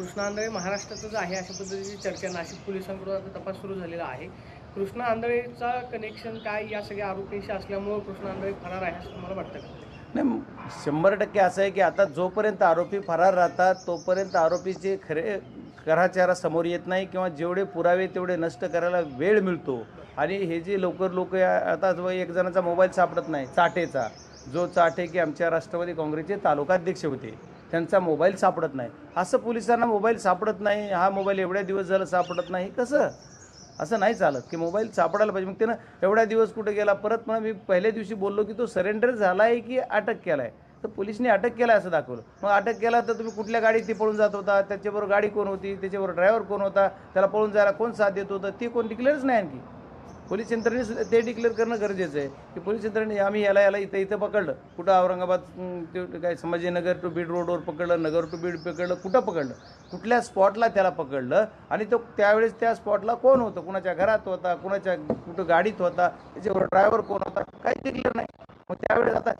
कृष्णा आंधळे महाराष्ट्रातच आहे अशा पद्धतीची चर्चा नाशिक पोलिसांकडून आता तपास सुरू झालेला आहे. कृष्णा आंधळेचा कनेक्शन काय? या सगळ्या आरोपींशी असल्यामुळं कृष्णा आंधळे फरार आहे असं तुम्हाला वाटतं का? नाही शंभर टक्के असं आहे की आता जोपर्यंत आरोपी फरार राहतात तोपर्यंत आरोपीचे खरे कराचारा समोर येत नाही किंवा जेवढे पुरावे तेवढे नष्ट करायला वेळ मिळतो. आणि हे जे लवकर लोक आता जो एक जणाचा मोबाईल सापडत नाही चाटेचा. जो चाटे की आमच्या राष्ट्रवादी काँग्रेसचे तालुकाध्यक्ष होते. त्यांचा मोबाईल सापडत नाही. असं पोलिसांना मोबाईल सापडत नाही हा मोबाईल एवढ्या दिवस झालं सापडत नाही कसं? असं नाही चालत की मोबाईल सापडायला पाहिजे. मग त्यानं एवढ्या दिवस कुठे गेला? परत म्हणा मी पहिल्या दिवशी बोललो की तो सरेंडर झाला आहे की अटक केला आहे तर पोलिसने अटक केला असं दाखवलं. मग अटक केला तर तुम्ही कुठल्या गाडीत ती पळून जात होता? त्याच्याबरोबर गाडी कोण होती? त्याच्याबरोबर ड्रायव्हर कोण होता? त्याला पळून जायला कोण साथ देत होतं? ते कोण डिक्लेअरच नाही आणखी. पोलीस यंत्रणेने सुद्धा ते डिक्लेअर करणं गरजेचं आहे. की पोलीस यंत्रणे आम्ही याला याला इथं इथं पकडलं. कुठं औरंगाबाद ते काय संभाजीनगर टू बीड रोडवर पकडलं नगर टू बीड पकडलं कुठं पकडलं? कुठल्या स्पॉटला त्याला पकडलं? आणि तो त्यावेळेस त्या स्पॉटला कोण होतं? कुणाच्या घरात होता? कुणाच्या कुठं गाडीत होता? त्याच्यावर ड्रायव्हर कोण होता? काही डिक्लेअर नाही. मग त्यावेळेस आता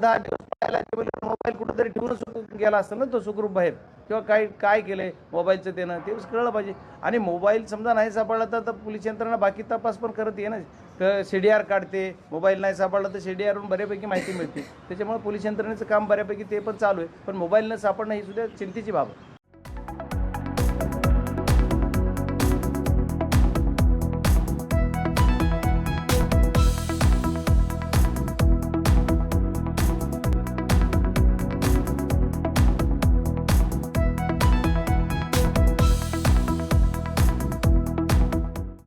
दहा दिवस पाहायला मोबाईल कुठंतरी ठेवून सुकून गेला असतं ना तो सुखरूप बाहेर. किंवा काय काय केलंय मोबाईलचं देणं ते कळलं पाहिजे. आणि मोबाईल समजा नाही सापडला तर तर पोलीस यंत्रणा बाकी तपास पण करत ये ना. सी डी आर काढते मोबाईल नाही सापडला तर सी डी आरवरून बऱ्यापैकी माहिती मिळते. त्याच्यामुळे पोलीस यंत्रणेचं काम बऱ्यापैकी ते पण चालू आहे. पण मोबाईल न सापडणं ही सुद्धा चिंतेची बाब आहे.